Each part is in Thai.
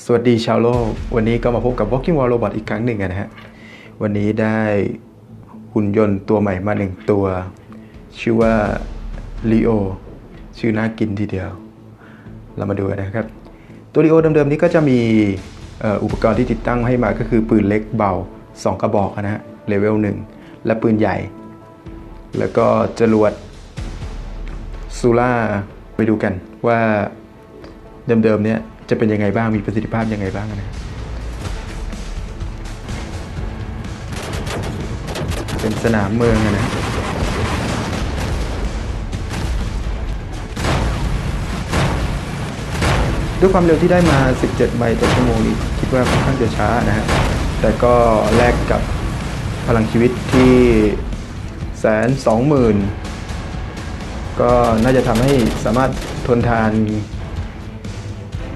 สวัสดีชาวโลก วันนี้ก็มาพบกับ Walking Wall Robot อีกครั้งหนึ่งนะฮะ วันนี้ได้หุ่นยนต์ตัวใหม่มาหนึ่งตัว ชื่อว่า Leo ชื่อน่ากินทีเดียว เรามาดูกันนะครับ ตัว Leo เดิมๆนี้ก็จะมีอุปกรณ์ที่ติดตั้งให้มาก็คือปืนเล็กเบา 2 กระบอกนะฮะเลเวล1และปืนใหญ่ แล้วก็จรวดซูล่าไปดูกันว่าเดิมๆเนี่ย จะเป็นยังไงบ้างมีประสิทธิภาพยังไงบ้างนะเป็นสนามเมืองอะนะด้วยความเร็วที่ได้มา 17 ไมล์ต่อชั่วโมงนี้คิดว่าค่อนข้างจะช้านะฮะ แต่ก็แลกกับพลังชีวิตที่แสนสองหมื่นก็น่าจะทำให้สามารถทนทาน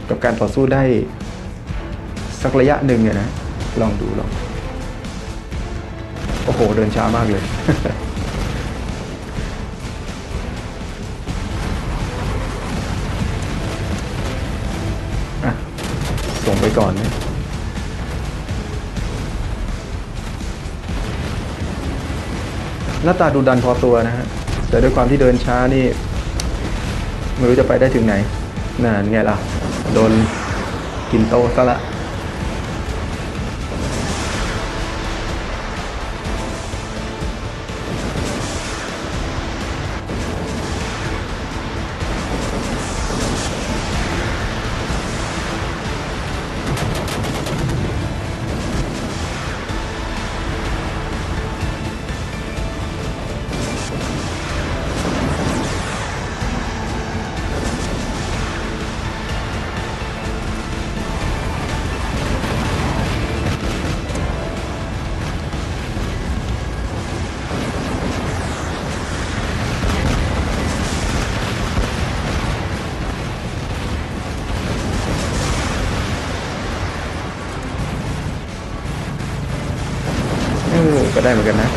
กับการต่อสู้ได้สักระยะหนึ่งอะนะ ลองดูลอง โอ้โห เดินช้ามากเลย ส่งไปก่อนนะหน้าตาดูดันพอตัวนะฮะ แต่ด้วยความที่เดินช้านี่ ไม่รู้จะไปได้ถึงไหนนั่นไงล่ะ โดนกินโตซะละ ก็ได้เหมือนกันนะ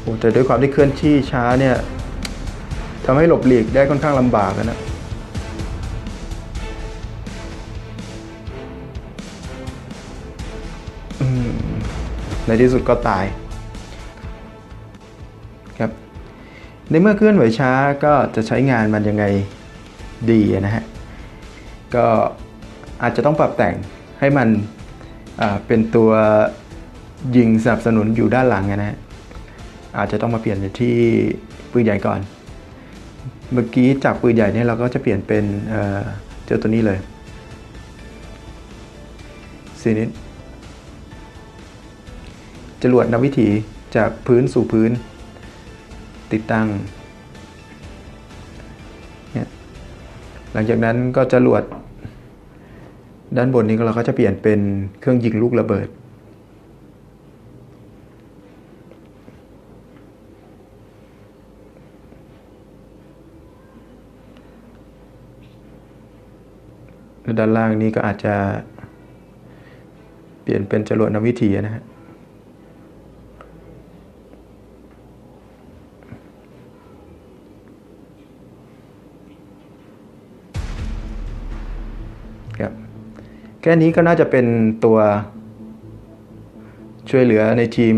โอ้แต่ด้วยความที่เคลื่อนที่ช้าเนี่ย ทำให้หลบหลีกได้ค่อนข้างลำบากนะในที่สุดก็ตายครับในเมื่อเคลื่อนไหวช้าก็จะใช้งานมันยังไงดีนะฮะ ก็อาจจะต้องปรับแต่งให้มันเป็นตัวยิงสนับสนุนอยู่ด้านหลังนะฮะ อาจจะต้องมาเปลี่ยนที่ปืนใหญ่ก่อน เมื่อกี้จากปืนใหญ่เนี่ยเราก็จะเปลี่ยนเป็นเจ้าตัวนี้เลยซีนิดจรวดนำวิถีจากพื้นสู่พื้น ติดตั้ง หลังจากนั้นก็จรวดด้านบนนี้เราก็จะเปลี่ยนเป็นเครื่องยิงลูกระเบิด แล้วด้านล่างนี้ก็อาจจะ เปลี่ยนเป็นจรวดนวิถีนะฮะครับแค่นี้ก็น่าจะเป็นตัวช่วยเหลือในทีม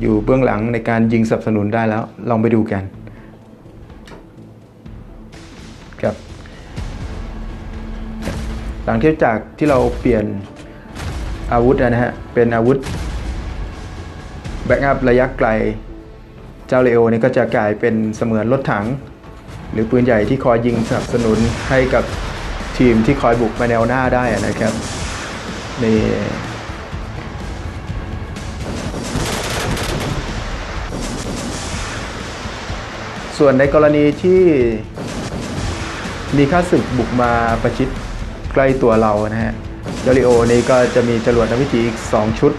อยู่เบื้องหลังในการยิงสนับสนุนได้แล้ว ลองไปดูกัน ลังที่จากที่เราเปลี่ยนอาวุธนะฮะ เป็นอาวุธแบ็กอัพระยะไกล เจ้าเลโอนี่ก็จะกลายเป็นเสมือนรถถัง หรือปืนใหญ่ที่คอยยิงสนับสนุนให้กับทีมที่คอยบุกมาแนวหน้าได้นะครับนี่ส่วนในกรณีที่มีข้าศึกบุกมาประชิด ใกล้ตัวเรานะฮะเจลิโอนี่ก็จะมีจรวดนวิถีอีก 2 ชุด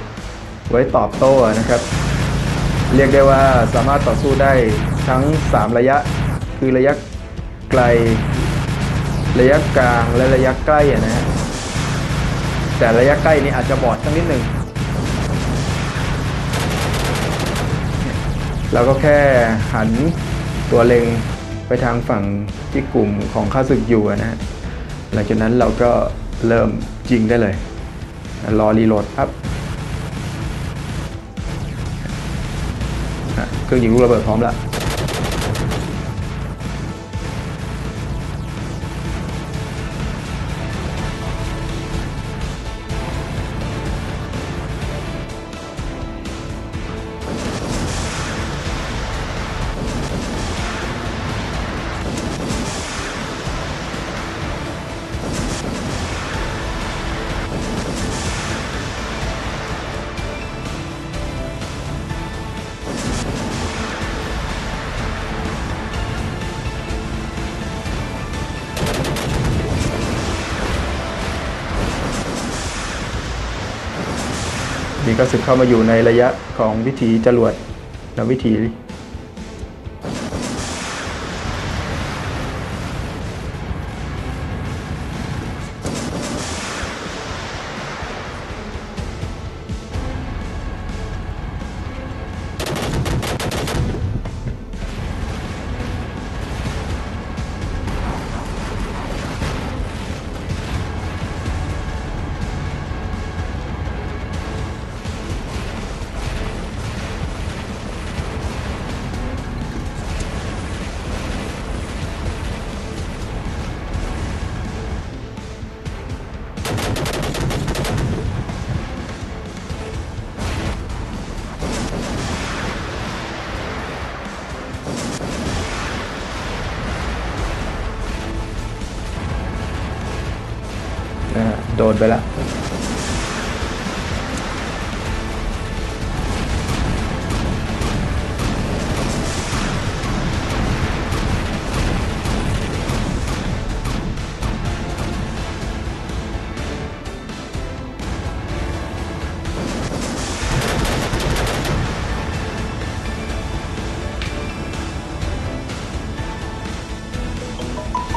ไว้ตอบโต้นะครับ เรียกได้ว่าสามารถต่อสู้ได้ทั้ง 3 ระยะ คือระยะไกล ระยะกลางและระยะใกล้นะฮะแต่ระยะใกล้นี่อาจจะบอดสักนิดหนึ่งเราก็แค่หันตัวเล็งไปทางฝั่งที่กลุ่มของข้าศึกอยู่นะฮะ หลังจากนั้นเราก็เริ่มยิงได้เลย รอรีโหลดครับเครื่องยิงลูกระเบิดพร้อมแล้ว นี้ก็สึกเข้ามาอยู่ในระยะของวิถีจรวดและวิถี ไปแล้ว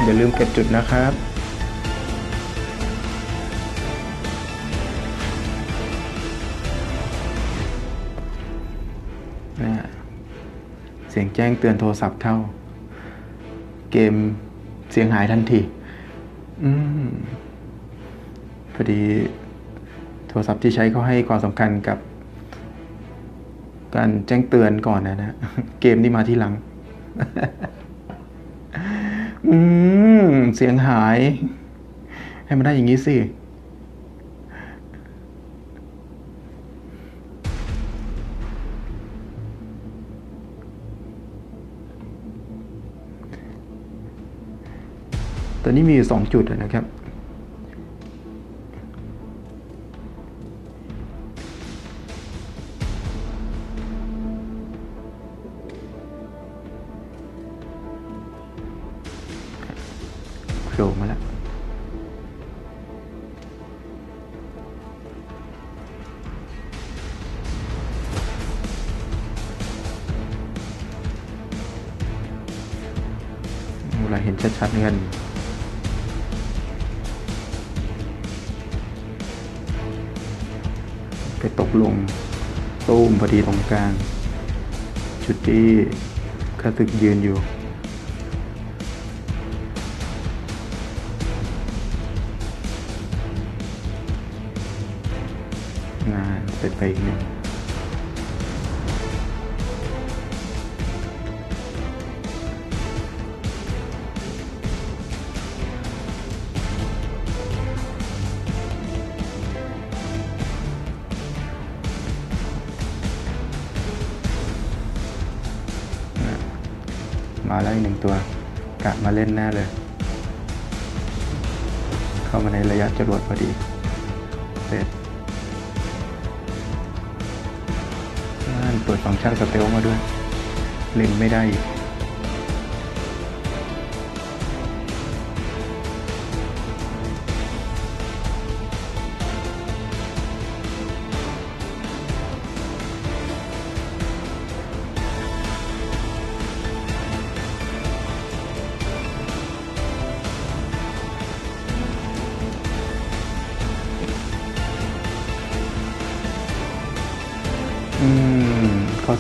อย่าลืมเก็บจุดนะครับ สียงแจ้งเตือนโทรศัพท์เข้า เกมเสียงหายทันที อืมพอดี โทรศัพท์ที่ใช้เขาให้ความสำคัญกับ การแจ้งเตือนก่อนนะนะ เกมนี่มาที่หลัง อืม เสียงหาย ให้มันได้อย่างนี้สิ ตอนนี้มีอยู่สองจุดนะครับ โผล่มาแล้วเวลาเห็นชัดๆเงิน ไปตกลงตู้มพอดีตรงกลาง จุดที่ข้าศึกยืนอยู่ งานเสร็จไปอีกหนึ่ง มาแล้วอีกหนึ่งตัว กะมาเล่นแน่เลย เข้ามาในระยะจรวดพอดีเสร็จนั่นเปิดฟังก์ชันสเตลมาด้วย เล็งไม่ได้อีก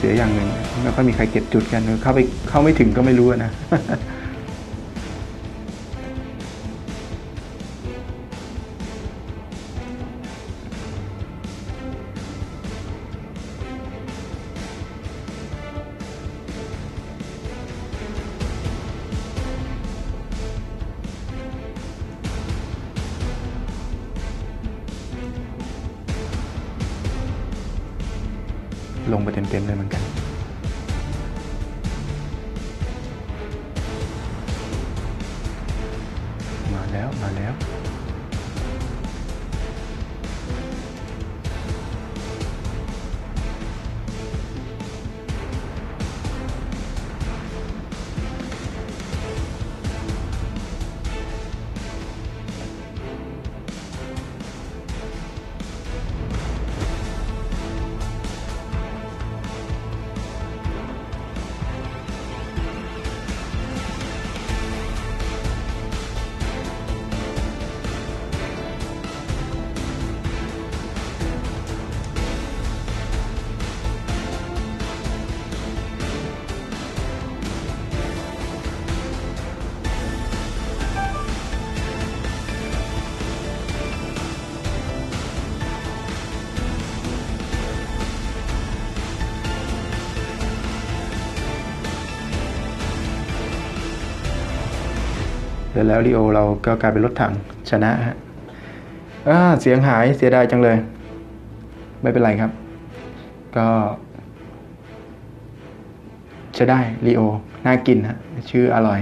เสียอย่างหนึ่งไม่ค่อยมีใครเก็บจุดกันเข้าไปเข้าไม่ถึงก็ไม่รู้นะ ลงไปเต็มๆเลยเหมือนกัน แล้วแล้วลีโอเราก็กลายเป็นรถถังชนะฮะเสียงหายเสียดายจังเลย ไม่เป็นไรครับ ก็จะได้ลีโอน่ากินฮะชื่ออร่อย